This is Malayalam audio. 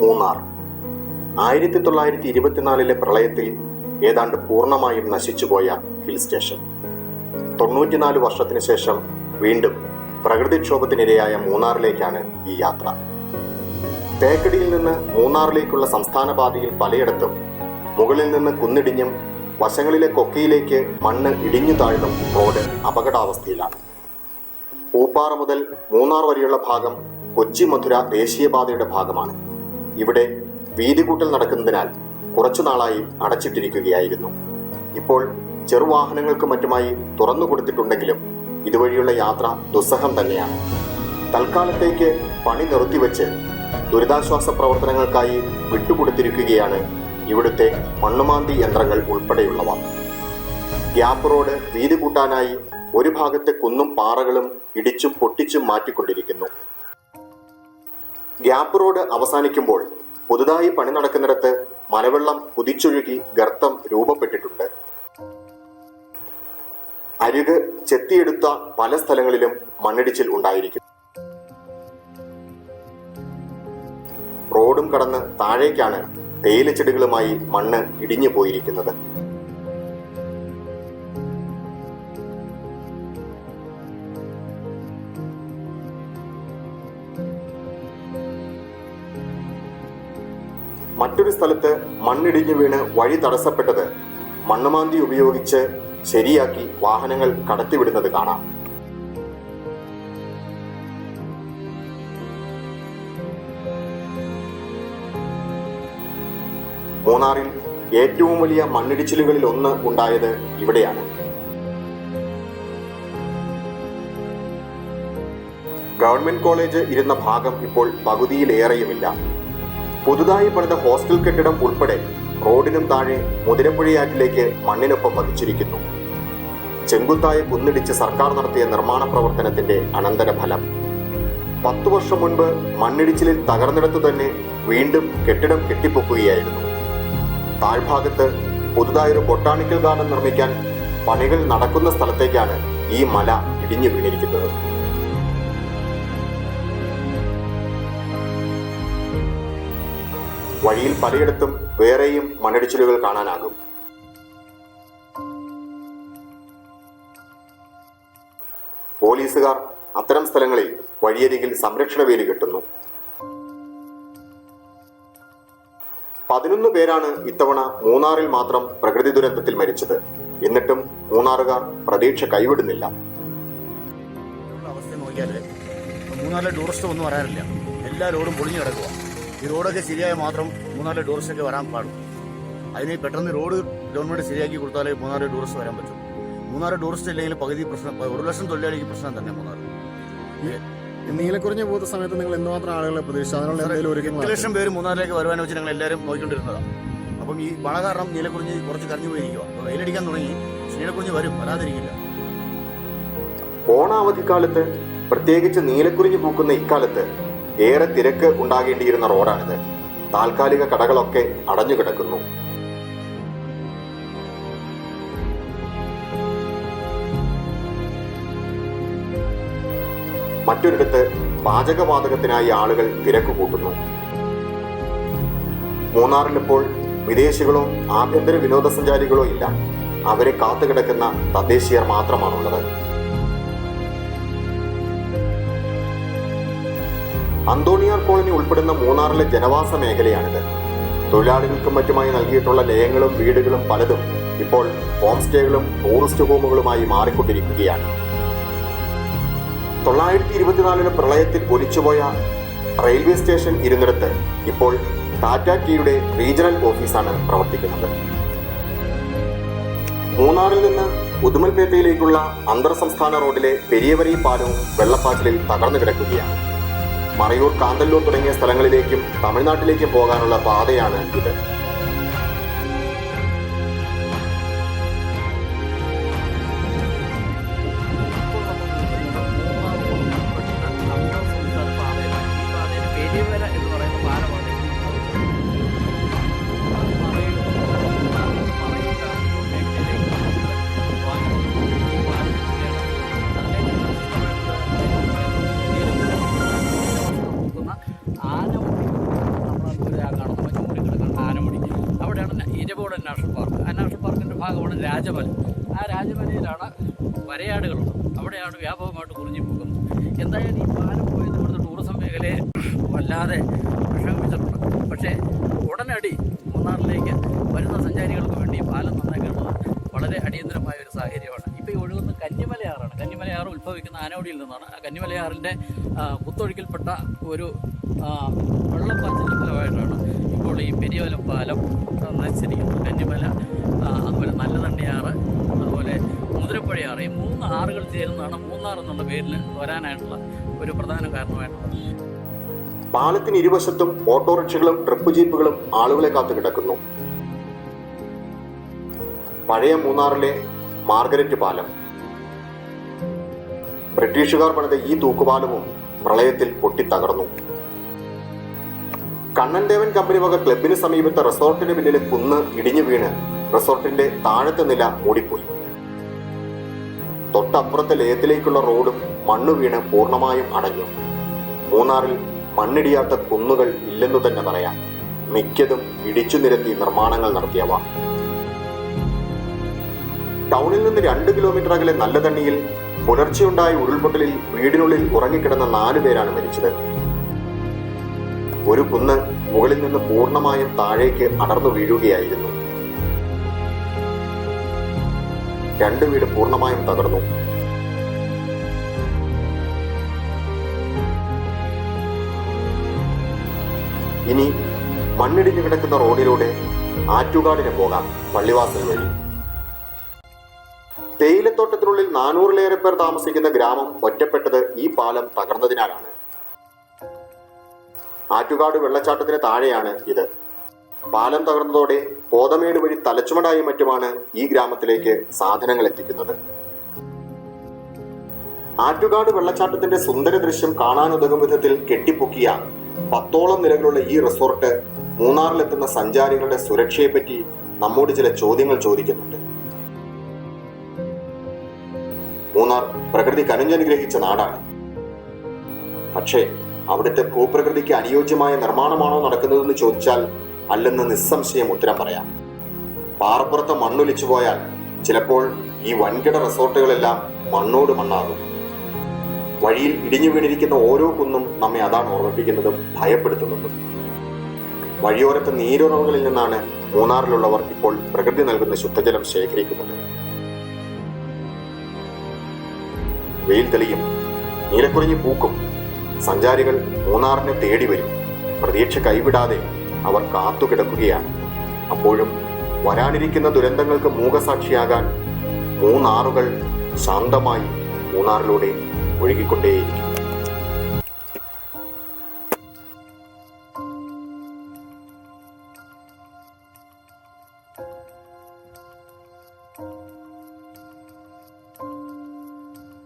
മൂന്നാർ. ആയിരത്തി തൊള്ളായിരത്തി ഇരുപത്തിനാലിലെ പ്രളയത്തിൽ ഏതാണ്ട് പൂർണമായും നശിച്ചുപോയ ഹിൽ സ്റ്റേഷൻ. തൊണ്ണൂറ്റിനാല് വർഷത്തിന് ശേഷം വീണ്ടും പ്രകൃതിക്ഷോഭത്തിനിരയായ മൂന്നാറിലേക്കാണ് ഈ യാത്ര. തേക്കടിയിൽ നിന്ന് മൂന്നാറിലേക്കുള്ള സംസ്ഥാന പാതയിൽ പലയിടത്തും മുകളിൽ നിന്ന് കുന്നിടിഞ്ഞും വശങ്ങളിലെ കൊക്കയിലേക്ക് മണ്ണ് ഇടിഞ്ഞു താഴ്ന്നും റോഡ് അപകടാവസ്ഥയിലാണ്. പൂപ്പാറ മുതൽ മൂന്നാർ വരെയുള്ള ഭാഗം കൊച്ചി മധുര ദേശീയപാതയുടെ ഭാഗമാണ്. ഇവിടെ വീതികൂട്ടൽ നടക്കുന്നതിനാൽ കുറച്ചു നാളായി അടച്ചിട്ടിരിക്കുകയായിരുന്നു. ഇപ്പോൾ ചെറുവാഹനങ്ങൾക്ക് മറ്റുമായി തുറന്നു കൊടുത്തിട്ടുണ്ടെങ്കിലും ഇതുവഴിയുള്ള യാത്ര ദുസ്സഹം തന്നെയാണ്. തൽക്കാലത്തേക്ക് പണി നിർത്തിവെച്ച് ദുരിതാശ്വാസ പ്രവർത്തനങ്ങൾക്കായി വിട്ടുകൊടുത്തിരിക്കുകയാണ് ഇവിടുത്തെ മണ്ണുമാന്തി യന്ത്രങ്ങൾ ഉൾപ്പെടെയുള്ളവ. ഗ്യാപ്പ് റോഡ് വീതി കൂട്ടാനായി ഒരു ഭാഗത്തെ കുന്നും പാറകളും ഇടിച്ചും പൊട്ടിച്ചും മാറ്റിക്കൊണ്ടിരിക്കുന്നു. ഗ്യാപ്പ് റോഡ് അവസാനിക്കുമ്പോൾ പുതുതായി പണി നടക്കുന്നിടത്ത് മലവെള്ളം കുതിച്ചൊഴുകി ഗർത്തം രൂപപ്പെട്ടിട്ടുണ്ട്. അരുക് ചെത്തിയെടുത്ത പല സ്ഥലങ്ങളിലും മണ്ണിടിച്ചിൽ ഉണ്ടായിരിക്കും. റോഡും കടന്ന് താഴേക്കാണ് തേയിലച്ചെടികളുമായി മണ്ണ് ഇടിഞ്ഞു പോയിരിക്കുന്നത്. മറ്റൊരു സ്ഥലത്ത് മണ്ണിടിഞ്ഞു വീണ് വഴി തടസ്സപ്പെട്ടത് മണ്ണുമാന്തി ഉപയോഗിച്ച് ശരിയാക്കി വാഹനങ്ങൾ കടത്തിവിടുന്നത് കാണാം. മൂന്നാറിൽ ഏറ്റവും വലിയ മണ്ണിടിച്ചിലുകളിൽ ഒന്ന് ഉണ്ടായത് ഇവിടെയാണ്. ഗവൺമെന്റ് കോളേജ് ഇരുന്ന ഭാഗം ഇപ്പോൾ പകുതിയിലേറെയുമില്ല. പുതുതായി പണിത ഹോസ്റ്റൽ കെട്ടിടം ഉൾപ്പെടെ റോഡിനും താഴെ മുതിരപ്പുഴയാറ്റിലേക്ക് മണ്ണിനൊപ്പം പതിച്ചിരിക്കുന്നു. ചെങ്കുത്തായ കുന്നിടിച്ച് സർക്കാർ നടത്തിയ നിർമ്മാണ പ്രവർത്തനത്തിന്റെ അനന്തരഫലം. പത്തു വർഷം മുൻപ് മണ്ണിടിച്ചിലിൽ തകർന്നിടത്തു തന്നെ വീണ്ടും കെട്ടിടം കെട്ടിപ്പൊക്കുകയായിരുന്നു. താഴ്ഭാഗത്ത് പുതുതായൊരു ബൊട്ടാണിക്കൽ ഗാർഡൻ നിർമ്മിക്കാൻ പണികൾ നടക്കുന്ന സ്ഥലത്തേക്കാണ് ഈ മല ഇടിഞ്ഞു വീണിരിക്കുന്നത്. വഴിയിൽ പലയിടത്തും വേറെയും മണ്ണിടിച്ചിലുകൾ കാണാനാകും. പോലീസുകാർ അത്തരം സ്ഥലങ്ങളിൽ വഴിയരികിൽ സംരക്ഷണ വേലി കെട്ടുന്നു. പതിനൊന്ന് പേരാണ് ഇത്തവണ മൂന്നാറിൽ മാത്രം പ്രകൃതി ദുരന്തത്തിൽ മരിച്ചത്. എന്നിട്ടും മൂന്നാറുകാർ പ്രതീക്ഷ കൈവിടുന്നില്ല. അവസ്ഥ നോക്കിയാൽ മൂന്നാറിലെ ടൂറിസ്റ്റ് ഒന്നും വരാനില്ല എല്ലാ റോഡും പൊളിഞ്ഞു കിടക്കുക ഈ റോഡൊക്കെ ശരിയായ മാത്രം മൂന്നാറിലെ ടൂറിസ്റ്റൊക്കെ വരാൻ പാടും. അതിന് പെട്ടെന്ന് റോഡ് ഗവൺമെന്റ് ശരിയാക്കി കൊടുത്താലേ മൂന്നാറിലെ ടൂറിസ്റ്റ് വരാൻ പറ്റും. മൂന്നാൽ ടൂറിസ്റ്റ് ഇല്ലെങ്കിൽ പകുതി പ്രശ്നം ഒരു ലക്ഷം തൊഴിലാളിക്ക് പ്രശ്നം തന്നെ മൂന്നാർ നീലക്കുറിഞ്ഞ് പോകുന്ന സമയത്ത് നിങ്ങൾ എന്തുമാത്രം ആളുകളെ പ്രതീക്ഷിച്ചു? അതിനുള്ള എന്തെങ്കിലും എട്ട് ലക്ഷം പേര് മൂന്നാറിലേക്ക് വരുവാനെ വെച്ച് ഞങ്ങൾ എല്ലാവരും നോക്കിക്കൊണ്ടിരുന്നതാണ് അപ്പം ഈ മഴ കാരണം നീലക്കുറിഞ്ഞ് കുറച്ച് കരഞ്ഞു പോയിരിക്കുക അപ്പോൾ വെയിലടിക്കാൻ തുടങ്ങി. നീലക്കുറിഞ്ഞ് വരും വരാതിരിക്കില്ല. ഓണാവധിക്കാലത്ത് പ്രത്യേകിച്ച് നീലക്കുറിഞ്ഞ് പൂക്കുന്ന ഇക്കാലത്ത് ഏറെ തിരക്ക് ഉണ്ടാകേണ്ടിയിരുന്ന റോഡാണിത്. താൽക്കാലിക കടകളൊക്കെ അടഞ്ഞു കിടക്കുന്നു. മറ്റൊരിടത്ത് പാചകവാതകത്തിനായി ആളുകൾ തിരക്ക് കൂട്ടുന്നു. മൂന്നാറിലിപ്പോൾ വിദേശികളോ ആഭ്യന്തര വിനോദസഞ്ചാരികളോ ഇല്ല. അവരെ കാത്തുകിടക്കുന്ന തദ്ദേശീയർ മാത്രമാണുള്ളത്. അന്തോണിയാർ കോളനി ഉൾപ്പെടുന്ന മൂന്നാറിലെ ജനവാസ മേഖലയാണിത്. തൊഴിലാളികൾക്കും മറ്റുമായി നൽകിയിട്ടുള്ള ലയങ്ങളും വീടുകളും പലതും ഇപ്പോൾ ഹോം സ്റ്റേകളും ടൂറിസ്റ്റ് ഹോമുകളുമായി മാറിക്കൊണ്ടിരിക്കുകയാണ്. തൊള്ളായിരത്തി ഇരുപത്തിനാലിന് പ്രളയത്തിൽ ഒലിച്ചുപോയ റെയിൽവേ സ്റ്റേഷൻ ഇരുന്നിടത്ത് ഇപ്പോൾ ടാറ്റ ടീയുടെ റീജിയണൽ ഓഫീസാണ് പ്രവർത്തിക്കുന്നത്. മൂന്നാറിൽ നിന്ന് ഉദുമൽപേട്ടയിലേക്കുള്ള അന്തർ സംസ്ഥാന റോഡിലെ പെരിയവരി പാലവും വെള്ളപ്പാച്ചിലിൽ തകർന്നു കിടക്കുകയാണ്. മറയൂർ കാന്തല്ലൂർ തുടങ്ങിയ സ്ഥലങ്ങളിലേക്കും തമിഴ്നാട്ടിലേക്കും പോകാനുള്ള പാതയാണ് ഇത്. രാജമല ആ രാജമലയിലാണ് വരയാടുകളുണ്ട്. അവിടെയാണ് വ്യാപകമായിട്ട് കുറിഞ്ഞു പോകുന്നത്. എന്തായാലും ഈ പാലം പോയത് ഇവിടുത്തെ ടൂറിസം മേഖലയെ വല്ലാതെ വിഷമിച്ചിട്ടുണ്ട് പക്ഷേ ഉടനടി മൂന്നാറിലേക്ക് വരുന്ന സഞ്ചാരികൾക്ക് വേണ്ടി ഈ പാലം നന്നാക്കേണ്ടത് വളരെ അടിയന്തരമായ ഒരു സാഹചര്യമാണ്. ഇപ്പോൾ ഈ ഒഴുകുന്ന കന്നിമലയാറാണ്. കന്നിമലയാറ് ഉത്ഭവിക്കുന്ന ആനോടിയിൽ നിന്നാണ്. ആ കന്നിമലയാറിന്റെ കുത്തൊഴുക്കിൽപ്പെട്ട ഒരു വെള്ളപ്പാച്ചിന്റെ ഫലമായിട്ടാണ് ഇപ്പോൾ ഈ പെരിയോല പാലം ആ, നശിച്ചിരിക്കുന്നത് കന്നിമല അതുപോലെ നല്ല തണ്ണിയാറ് അതുപോലെ മുതിരപ്പുഴയാറ്. ഈ മൂന്ന് ആറുകൾ ചേരുന്നതാണ് മൂന്നാർ എന്നുള്ള പേരിൽ വരാനായിട്ടുള്ള ഒരു പ്രധാന കാരണമായിട്ടുള്ളത്. പാലത്തിന് ഇരുവശത്തും ഓട്ടോറിക്ഷകളും ട്രിപ്പ് ജീപ്പുകളും ആളുകളെ കാത്തു കിടക്കുന്നു. പഴയ മൂന്നാറിലെ മാർഗരറ്റ് പാലം. ബ്രിട്ടീഷുകാർ പണിത ഈ തൂക്കുപാലവും പ്രളയത്തിൽ പൊട്ടിത്തകർന്നു. കണ്ണൻദേവൻ കമ്പനി വക ക്ലബിന് സമീപത്തെ റിസോർട്ടിന് പിന്നിലെ കുന്ന് ഇടിഞ്ഞു വീണ്. റിസോർട്ടിന്റെ താഴത്തെ നില മൂടിപ്പോയി. തൊട്ടപ്പുറത്തെ ലയത്തിലേക്കുള്ള റോഡും മണ്ണു വീണ് പൂർണമായും അടഞ്ഞു. മൂന്നാറിൽ മണ്ണിടിയാത്ത കുന്നുകൾ ഇല്ലെന്നു തന്നെ പറയാം. മിക്കതും ഇടിച്ചു നിരത്തി നിർമ്മാണങ്ങൾ നടത്തിയവ. ടൗണിൽ നിന്ന് രണ്ട് കിലോമീറ്റർ അകലെ നല്ല തണ്ണിയിൽ പുലർച്ചെയുണ്ടായ ഉരുൾപൊട്ടലിൽ വീടിനുള്ളിൽ ഉറങ്ങിക്കിടന്ന നാലു പേരാണ് മരിച്ചത്. ഒരു കുന്ന് മുകളിൽ നിന്ന് പൂർണമായും താഴേക്ക് അടർന്നു വീഴുകയായിരുന്നു. രണ്ട് വീട് പൂർണമായും തകർന്നു. ഇനി മണ്ണിടിഞ്ഞു കിടക്കുന്ന റോഡിലൂടെ ആറ്റുകാടിന് പോകാം പള്ളിവാസൽ വഴി. തേയിലത്തോട്ടത്തിനുള്ളിൽ നാനൂറിലേറെ പേർ താമസിക്കുന്ന ഗ്രാമം ഒറ്റപ്പെട്ടത് ഈ പാലം തകർന്നതിനാലാണ്. ആറ്റുകാട് വെള്ളച്ചാട്ടത്തിന് താഴെയാണ് ഇത്. പാലം തകർന്നതോടെ പോതമേട് വഴി തലച്ചുമടായും മറ്റുമാണ് ഈ ഗ്രാമത്തിലേക്ക് സാധനങ്ങൾ എത്തിക്കുന്നത്. ആറ്റുകാട് വെള്ളച്ചാട്ടത്തിന്റെ സുന്ദര ദൃശ്യം കാണാനുതകും വിധത്തിൽ കെട്ടിപ്പൊക്കിയ പത്തോളം നിലകളുള്ള ഈ റിസോർട്ട് മൂന്നാറിലെത്തുന്ന സഞ്ചാരികളുടെ സുരക്ഷയെപ്പറ്റി നമ്മോട് ചില ചോദ്യങ്ങൾ ചോദിക്കുന്നുണ്ട്. മൂന്നാർ പ്രകൃതി കനഞ്ഞനുഗ്രഹിച്ച നാടാണ്. പക്ഷേ അവിടുത്തെ ഭൂപ്രകൃതിക്ക് അനുയോജ്യമായ നിർമ്മാണമാണോ നടക്കുന്നതെന്ന് ചോദിച്ചാൽ അല്ലെന്ന് നിസ്സംശയം ഉത്തരം പറയാം. പാറപ്പുറത്ത് മണ്ണൊലിച്ചു പോയാൽ ചിലപ്പോൾ ഈ വൻകിട റിസോർട്ടുകളെല്ലാം മണ്ണോട് മണ്ണാകും. വഴിയിൽ ഇടിഞ്ഞു വീണിരിക്കുന്ന ഓരോ കുന്നും നമ്മെ അതാണ് ഓർമ്മിപ്പിക്കുന്നതും ഭയപ്പെടുത്തുന്നതും. വഴിയോരത്തെ നീരുറവുകളിൽ നിന്നാണ് മൂന്നാറിലുള്ളവർ ഇപ്പോൾ പ്രകൃതി നൽകുന്ന ശുദ്ധജലം ശേഖരിക്കുന്നത്. വെയിൽ തെളിയും നീലക്കുറിഞ്ഞ് പൂക്കും സഞ്ചാരികൾ മൂന്നാറിനെ തേടി വരും. പ്രതീക്ഷ കൈവിടാതെ അവർ കാത്തുകിടക്കുകയാണ് അപ്പോഴും വരാനിരിക്കുന്ന ദുരന്തങ്ങൾക്ക് മൂകസാക്ഷിയാകാൻ മൂന്നാറുകൾ ശാന്തമായി മൂന്നാറിലൂടെ ഒഴുകിക്കൊണ്ടേയിരിക്കും